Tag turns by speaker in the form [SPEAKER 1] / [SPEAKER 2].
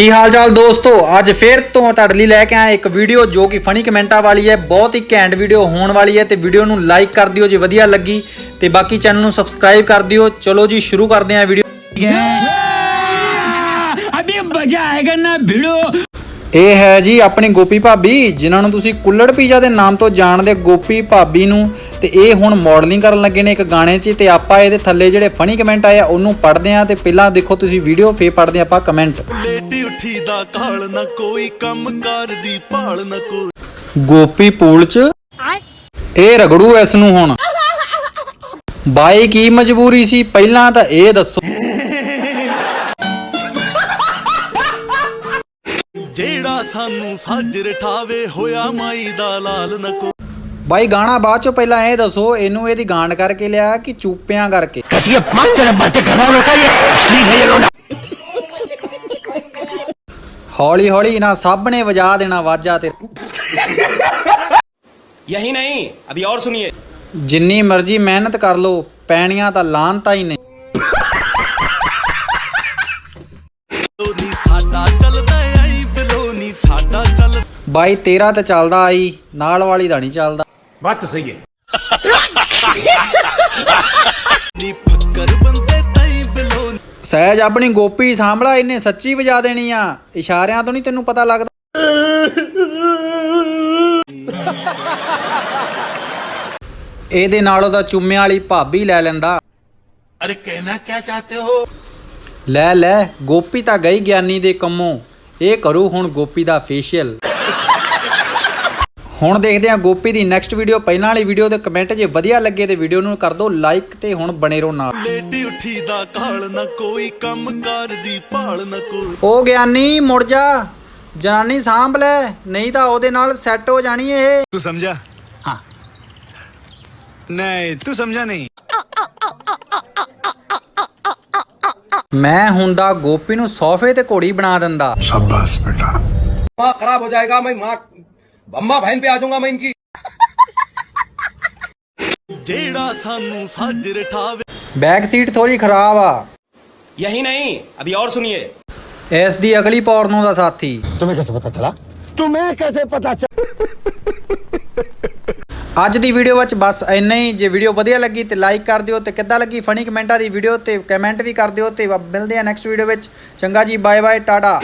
[SPEAKER 1] ਕੀ ਹਾਲ ਚਾਲ ਦੋਸਤੋ? ਅੱਜ ਫੇਰ ਤੋਂ ਤੁਹਾਡੇ ਲਈ ਲੈ ਕੇ ਆਇਆ ਇੱਕ ਵੀਡੀਓ ਜੋ ਕਿ ਫਨੀ ਕਮੈਂਟਾਂ ਵਾਲੀ ਹੈ, ਬਹੁਤ ਹੀ ਘੈਂਟ ਵੀਡੀਓ ਹੋਣ ਵਾਲੀ ਹੈ ਤੇ ਵੀਡੀਓ ਨੂੰ ਲਾਈਕ ਕਰ ਦਿਓ ਜੇ ਵਧੀਆ ਲੱਗੀ ਤੇ ਬਾਕੀ ਚੈਨਲ ਨੂੰ ਸਬਸਕ੍ਰਾਈਬ ਕਰ ਦਿਓ। ਚਲੋ ਜੀ, ਸ਼ੁਰੂ ਕਰਦੇ ਹਾਂ ਵੀਡੀਓ
[SPEAKER 2] ਅਭੀ ਮਜ਼ਾ ਨਾ, ਭਿੜੋ।
[SPEAKER 1] ਇਹ ਹੈ ਜੀ ਆਪਣੀ ਗੋਪੀ ਭਾਬੀ ਜਿਨ੍ਹਾਂ ਨੂੰ ਤੁਸੀਂ ਕੁੱਲੜ ਪੀਜ਼ਾ ਦੇ ਨਾਮ ਤੋਂ ਜਾਣਦੇ ਗੋਪੀ ਭਾਬੀ ਨੂੰ ਤੇ ਇਹ ਹੁਣ ਮਾਡਲਿੰਗ ਕਰਨ ਲੱਗੇ ਨੇ ਇੱਕ ਗਾਣੇ 'ਚ ਤੇ ਆਪਾਂ ਇਹਦੇ ਥੱਲੇ ਜਿਹੜੇ ਫਨੀ ਕਮੈਂਟ ਆਏ ਆ ਉਹਨੂੰ ਪੜ੍ਹਦੇ ਆ ਤੇ ਪਹਿਲਾਂ ਦੇਖੋ ਤੁਸੀਂ ਵੀਡੀਓ ਫੇਰ ਪੜ੍ਹਦੇ ਆਪਾਂ ਕਮੈਂਟ
[SPEAKER 3] ਲੇਟੀ ਉੱਠੀ ਦਾ ਕਾਲ ਨਾ ਕੋਈ ਕੰਮ ਕਾਰ ਦੀ ਭਾਲ ਨਾ ਕੋਈ।
[SPEAKER 1] ਗੋਪੀ ਪੂਲ 'ਚ? ਇਹ ਰਗੜੂ ਇਸ ਨੂੰ ਹੁਣ। ਬਾਈ ਕੀ ਮਜਬੂਰੀ ਸੀ? ਪਹਿਲਾਂ ਤਾਂ ਇਹ ਦੱਸੋ।
[SPEAKER 3] ਜਿਹੜਾ ਸਾਨੂੰ ਸੱਜ ਰਠਾਵੇ ਹੋਇਆ ਮਾਈ ਦਾ ਲਾਲ ਨਕੋ।
[SPEAKER 1] ਬਾਈ ਗਾਣਾ ਬਾਅਦ ਚੋਂ ਪਹਿਲਾਂ ਇਹ ਦੱਸੋ ਇਹਨੂੰ ਇਹਦੀ ਗਾਣ ਕਰਕੇ ਲਿਆ ਕਿ ਚੂਪਿਆਂ ਕਰਕੇ? ਕਸੀ ਪੰਜ ਤੇਰੇ ਬਾਤੇ ਕਰਵਾ ਲੋਟਾ ਇਹ ਅਸਲੀ ਹੈ ਲੋਟਾ ਹੌਲੀ ਹੌਲੀ ਇਹਨਾਂ ਸਭ ਨੇ ਵਜਾ ਦੇਣਾ ਵਾਜਾ ਤੇ
[SPEAKER 4] ਯਹੀ ਨਹੀਂ ਅਭੀ ਔਰ ਸੁਣੀਏ।
[SPEAKER 1] ਜਿੰਨੀ ਮਰਜ਼ੀ ਮਿਹਨਤ ਕਰ ਲੋ ਪੈਣੀਆਂ ਤਾਂ ਲਾਂਤਾ ਹੀ
[SPEAKER 3] ਨਹੀਂ
[SPEAKER 1] ਬਾਈ ਤੇਰਾ ਤਾਂ ਚੱਲਦਾ ਆਈ ਨਾਲ ਵਾਲੀ ਦਾ ਨਹੀਂ ਚੱਲਦਾ।
[SPEAKER 3] ਨੀ ਫੱਕਰ ਬੰਦੇ ਤਾਈ ਬਲੋਨੀ
[SPEAKER 1] ਸਹਿਜ ਆਪਣੀ ਗੋਪੀ ਸਾਂਭਲਾ ਇਹਨੇ ਸੱਚੀ ਵਜਾ ਦੇਣੀ ਆ। ਇਸ਼ਾਰਿਆਂ ਤੋਂ ਨਹੀਂ ਤੈਨੂੰ ਪਤਾ ਲੱਗਦਾ। ਇਹਦੇ ਨਾਲ ਉਹਦਾ ਚੁੰਮਿਆਂ ਵਾਲੀ ਭਾਬੀ ਲੈ ਲੈਂਦਾ।
[SPEAKER 3] ਅਰੇ ਕਹਿਣਾ ਕੀ ਚਾਹਤੇ ਹੋ?
[SPEAKER 1] ਲੈ ਲੈ ਗੋਪੀ ਤਾਂ ਗਈ ਗਿਆਨੀ ਦੇ ਕੰਮੋਂ। ਇਹ ਕਰੂ ਹੁਣ ਗੋਪੀ ਦਾ ਫੇਸ਼ੀਅਲ ਹੁਣ ਦੇਖਦੇ ਹਾਂ ਗੋਪੀ ਦੀ ਨੈਕਸਟ ਵੀਡੀਓ ਪਹਿਲਾਂ ਵਾਲੀ ਵੀਡੀਓ ਦੇ ਕਮੈਂਟ ਜੇ ਵਧੀਆ ਲੱਗੇ ਤੇ ਵੀਡੀਓ ਨੂੰ ਕਰ ਦਿਓ ਲਾਈਕ ਤੇ ਹੁਣ ਬਣੇ ਰਹੋ ਨਾਲ।
[SPEAKER 3] ਲੇਟੀ ਉੱਠੀ ਦਾ ਕਾਲ ਨਾ ਕੋਈ ਕੰਮ ਕਾਰ ਦੀ ਭਾਲ ਨਾ ਕੋਈ।
[SPEAKER 1] ਉਹ ਗਿਆਨੀ ਮੁੜ ਜਾ। ਜਨਾਨੀ ਸਾਂਭ ਲੈ ਨਹੀਂ ਤਾਂ ਉਹਦੇ ਨਾਲ ਸੈੱਟ ਹੋ ਜਾਣੀ ਇਹ।
[SPEAKER 5] ਤੂੰ ਸਮਝਾ ਹਾਂ। ਨਹੀਂ ਤੂੰ ਸਮਝਾ ਨਹੀਂ?
[SPEAKER 1] ਮੈਂ ਹੁੰਦਾ ਗੋਪੀ ਨੂੰ ਸੋਫੇ ਤੇ ਘੋੜੀ ਬਣਾ ਦਿੰਦਾ
[SPEAKER 5] शाबाश बेटा
[SPEAKER 6] माँ खराब हो जाएगा मैं माँ अम्मा बहन पे आ जाऊंगा मैं इनकी
[SPEAKER 3] ਜਿਹੜਾ ਸਾਨੂੰ ਸੱਜ ਰਠਾਵੇ
[SPEAKER 1] ਬੈਕ ਸੀਟ ਥੋੜੀ ਖਰਾਬ ਆ
[SPEAKER 4] यही नहीं अभी और सुनिए
[SPEAKER 1] ਇਸ ਦੀ ਅਗਲੀ ਪੌਰਨੋ ਦਾ ਸਾਥੀ
[SPEAKER 5] तुम्हें कैसे पता चला तुम्हें कैसे पता चला
[SPEAKER 1] ਅੱਜ ਦੀ ਵੀਡੀਓ ਵਿੱਚ ਬਸ ਇੰਨਾ ਹੀ। ਜੇ ਵੀਡੀਓ ਵਧੀਆ ਲੱਗੀ ਤੇ ਲਾਈਕ ਕਰ ਦਿਓ ਤੇ ਕਿੱਦਾਂ ਲੱਗੀ ਫਨੀ ਕਮੈਂਟਾਂ ਦੀ ਵੀਡੀਓ ਤੇ ਕਮੈਂਟ ਵੀ ਕਰ ਦਿਓ ਤੇ ਮਿਲਦੇ ਆ ਨੈਕਸਟ ਵੀਡੀਓ ਵਿੱਚ। ਚੰਗਾ ਜੀ ਬਾਏ ਬਾਏ ਟਾਟਾ।